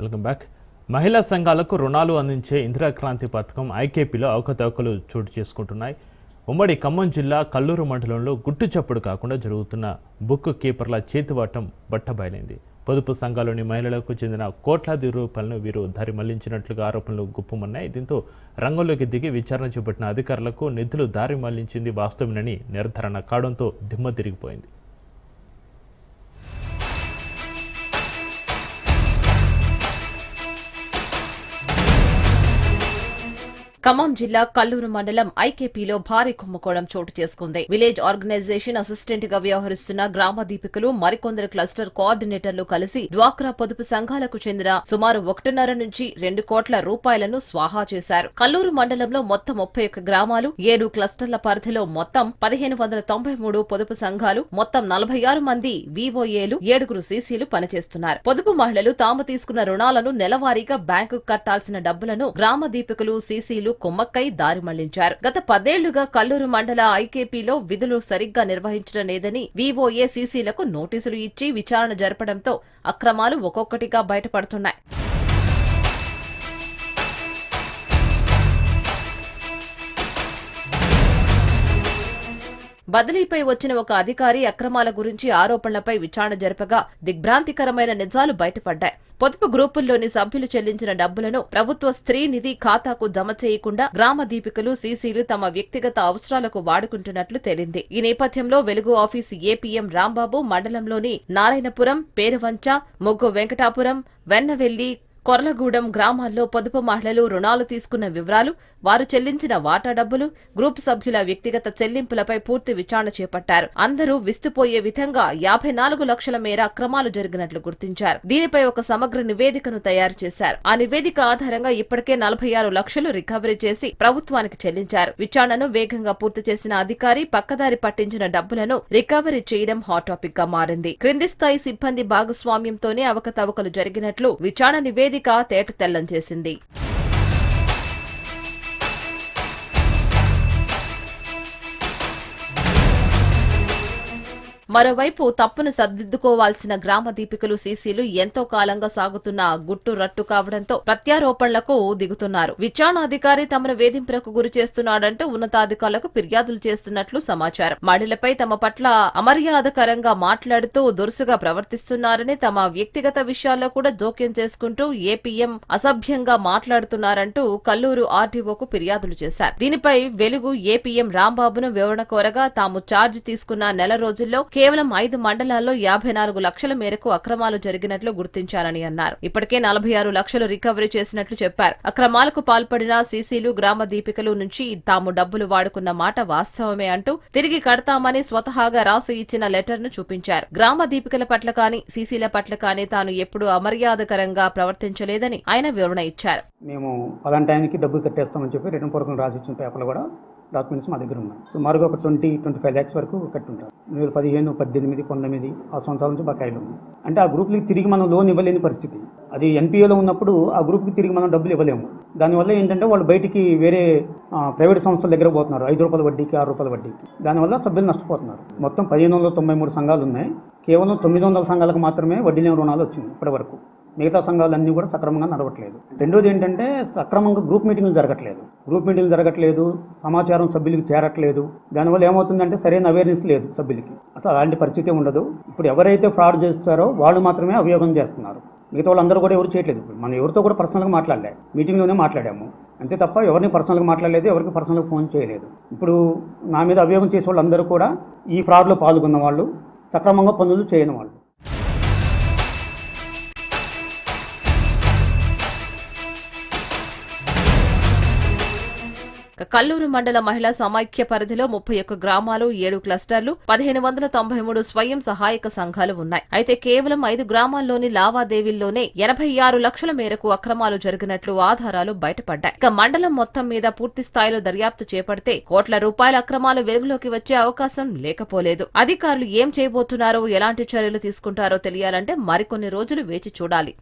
Welcome back. మహిళా సంఘాలకు రుణాలు అందించే ఇందిరాక్రాంతి పథకం ఐకేపీలో అవకతవకలు చోటు చేసుకుంటున్నాయి. ఉమ్మడి ఖమ్మం జిల్లా కల్లూరు మండలంలో గుట్టు చప్పుడు కాకుండా జరుగుతున్న బుక్ కీపర్ల చేతివాటం బట్టబయలైంది. పొదుపు సంఘాలోని మహిళలకు చెందిన కోట్లాది రూపాయలను వీరు దారి మళ్ళించినట్లుగా ఆరోపణలు గుప్పమన్నాయి. దీంతో రంగంలోకి దిగి విచారణ చేపట్టిన అధికారులకు నిధులు దారి మళ్ళించింది వాస్తవమేనని నిర్ధారణ కావడంతో దిమ్మ తిరిగిపోయింది. ఖమ్మం జిల్లా కల్లూరు మండలం ఐకేపీలో భారీ కుంభకోణం చోటు చేసుకుంది. విలేజ్ ఆర్గనైజేషన్ అసిస్టెంట్గా వ్యవహరిస్తున్న గ్రామ దీపికలు మరికొందరు క్లస్టర్ కోఆర్డినేటర్లు కలిసి డ్వాక్రా పొదుపు సంఘాలకు చెందిన సుమారు ఒకటిన్నర నుంచి రెండు కోట్ల రూపాయలను స్వాహా చేశారు. కల్లూరు మండలంలో మొత్తం ముప్పై ఒక్క గ్రామాలు ఏడు క్లస్టర్ల పరిధిలో మొత్తం పదిహేను వందల తొంభై మూడు పొదుపు సంఘాలు మొత్తం నలభై ఆరు మంది వివోఏలు ఏడుగురు సీసీలు పనిచేస్తున్నారు. పొదుపు మహిళలు తాము తీసుకున్న రుణాలను నెలవారీగా బ్యాంకు కట్టాల్సిన డబ్బులను గ్రామ దీపికలు సీసీలు కొమ్మక్కై దారి మళ్ళించారు. గత పదేళ్ళుగా కల్లూరు మండల ఐకేపీలో విధులు సరిగ్గా నిర్వహించడం లేదని వివోఏ సీసీలకు నోటీసులు ఇచ్చి విచారణ జరపడంతో అక్రమాలు ఒక్కొక్కటిగా బయటపడుతున్నాయి. బదిలీపై వచ్చిన ఒక అధికారి అక్రమాల గురించి ఆరోపణలపై విచారణ జరపగా దిగ్భ్రాంతికరమైన నిజాలు బయటపడ్డాయి. పొదుపు గ్రూపుల్లోని సభ్యులు చెల్లించిన డబ్బులను ప్రభుత్వ స్త్రీ నిధి ఖాతాకు జమ చేయకుండా గ్రామ దీపికలు సీసీలు తమ వ్యక్తిగత అవసరాలకు వాడుకుంటున్నట్లు తేలింది. ఈ నేపథ్యంలో వెలుగు ఆఫీస్ ఏపీఎం రాంబాబు మండలంలోని నారాయణపురం పేరువంచ మొగ్గు వెంకటాపురం వెన్నవెల్లి కొర్లగూడెం గ్రామాల్లో పొదుపు మహిళలు రుణాలు తీసుకున్న వివరాలు వారు చెల్లించిన వాటా డబ్బులు గ్రూప్ సభ్యుల వ్యక్తిగత చెల్లింపులపై పూర్తి విచారణ చేపట్టారు. అందరూ విస్తుపోయే విధంగా యాభై నాలుగు లక్షల మేర అక్రమాలు జరిగినట్లు గుర్తించారు. దీనిపై ఒక సమగ్ర నివేదికను తయారు చేశారు. ఆ నివేదిక ఆధారంగా ఇప్పటికే నలభై ఆరు లక్షలు రికవరీ చేసి ప్రభుత్వానికి చెల్లించారు. విచారణను వేగంగా పూర్తి చేసిన అధికారి పక్కదారి పట్టించిన డబ్బులను రికవరీ చేయడం హాట్ టాపిక్గా మారింది. క్రింది స్థాయి సిబ్బంది భాగస్వామ్యంతోనే అవకతవకలు జరిగినట్లు విచారణ నివేదిక నివేదిక తేటతెల్లం చేసింది. మరోవైపు తప్పును సర్దిద్దుకోవాల్సిన గ్రామ దీపికలు సీసీలు ఎంతో కాలంగా సాగుతున్న గుట్టు రట్టు కావడంతో ప్రత్యారోపణలకు దిగుతున్నారు. విచారణాధికారి తమను వేధింపులకు గురి చేస్తున్నాడంటూ ఉన్నతాధికారులకు ఫిర్యాదులు చేస్తున్నట్లు సమాచారం. మహిళలపై తమ పట్ల అమర్యాదకరంగా మాట్లాడుతూ దురుసుగా ప్రవర్తిస్తున్నారని తమ వ్యక్తిగత విషయాల్లో కూడా జోక్యం చేసుకుంటూ ఏపీఎం అసభ్యంగా మాట్లాడుతున్నారంటూ కల్లూరు ఆర్డీఓకు ఫిర్యాదులు చేశారు. దీనిపై వెలుగు ఏపీఎం రాంబాబును వివరణ కోరగా తాము ఛార్జ్ తీసుకున్న నెల రోజుల్లో కేవలం ఐదు మండలాల్లో యాభై నాలుగు లక్షల మేరకు అక్రమాలు జరిగినట్లు గుర్తించారని అన్నారు. ఇప్పటికే నలభై ఆరు లక్షలు రికవరీ చేసినట్లు చెప్పారు. అక్రమాలకు పాల్పడిన సీసీలు గ్రామ దీపికలు నుంచి తాము డబ్బులు వాడుకున్న మాట వాస్తవమే అంటూ తిరిగి కడతామని స్వతహాగా రాసి ఇచ్చిన లెటర్ను చూపించారు. గ్రామ దీపికల పట్ల కానీ సీసీల పట్ల కానీ తాను ఎప్పుడూ అమర్యాదకరంగా ప్రవర్తించలేదని ఆయన వివరణ ఇచ్చారు. మేము పలానా టైంకి డబ్బులు కట్టేస్తామని చెప్పి రిటర్న్ పూర్వకం రాసి ఇచ్చిన పేపర్లు కూడా డాక్యుమెంట్స్ మా దగ్గర ఉన్నాయి. సుమారుగా ఒక ట్వంటీ ట్వంటీ ఫైవ్ ల్యాక్స్ వరకు కట్టుంటారు. రెండు వేల పదిహేను పద్దెనిమిది పంతొమ్మిది ఆ సంవత్సరాల నుంచి బకాయిలు ఉన్నాయి. అంటే ఆ గ్రూప్కి తిరిగి మనం లోన్ ఇవ్వలేని పరిస్థితి. అది ఎన్పిఏలో ఉన్నప్పుడు ఆ గ్రూప్కి తిరిగి మనం డబ్బులు ఇవ్వలేము. దానివల్ల ఏంటంటే వాళ్ళు బయటికి వేరే ప్రైవేట్ సంస్థల దగ్గర పోతున్నారు. ఐదు రూపాయల వడ్డీకి ఆరు రూపాయల వడ్డీకి. దానివల్ల సభ్యులు నష్టపోతున్నారు. మొత్తం పదిహేను వందల తొంభై మూడు సంఘాలు ఉన్నాయి. కేవలం తొమ్మిది వందల సంఘాలకు మాత్రమే వడ్డీ లేని రుణాలు వచ్చింది ఇప్పటి వరకు. మిగతా సంఘాలన్నీ కూడా సక్రమంగా నడవట్లేదు. రెండోది ఏంటంటే సక్రమంగా గ్రూప్ మీటింగ్లు జరగట్లేదు. గ్రూప్ మీటింగ్లు జరగట్లేదు సమాచారం సభ్యులకి చేరట్లేదు. దానివల్ల ఏమవుతుందంటే సరైన అవేర్నెస్ లేదు సభ్యులకి. అసలు అలాంటి పరిస్థితి ఉండదు. ఇప్పుడు ఎవరైతే ఫ్రాడ్ చేస్తారో వాళ్ళు మాత్రమే అభియోగం చేస్తున్నారు. మిగతా వాళ్ళందరూ కూడా ఎవరు చేయట్లేదు. ఇప్పుడు మనం ఎవరితో కూడా పర్సనల్గా మాట్లాడలే. మీటింగ్లోనే మాట్లాడాము. అంతే తప్ప ఎవరిని పర్సనల్గా మాట్లాడలేదు ఎవరికి పర్సనల్గా ఫోన్ చేయలేదు. ఇప్పుడు నా మీద అభియోగం చేసే వాళ్ళందరూ కూడా ఈ ఫ్రాడ్లో పాల్గొన్న వాళ్ళు సక్రమంగా పనులు చేయని వాళ్ళు. కల్లూరు మండల మహిళా సమాఖ్య పరిధిలో ముప్పై ఒక్క గ్రామాలు ఏడు క్లస్టర్లు పదిహేను వందల తొంభై మూడు స్వయం సహాయక సంఘాలు ఉన్నాయి. అయితే కేవలం ఐదు గ్రామాల్లోని లావాదేవీల్లోనే ఎనభై ఆరు లక్షల మేరకు అక్రమాలు జరిగినట్లు ఆధారాలు బయటపడ్డాయి. ఇక మండలం మొత్తం మీద పూర్తి స్థాయిలో దర్యాప్తు చేపడితే కోట్ల రూపాయల అక్రమాలు వెలుగులోకి వచ్చే అవకాశం లేకపోలేదు. అధికారులు ఏం చేయబోతున్నారో ఎలాంటి చర్యలు తీసుకుంటారో తెలియాలంటే మరికొన్ని రోజులు వేచి చూడాలి.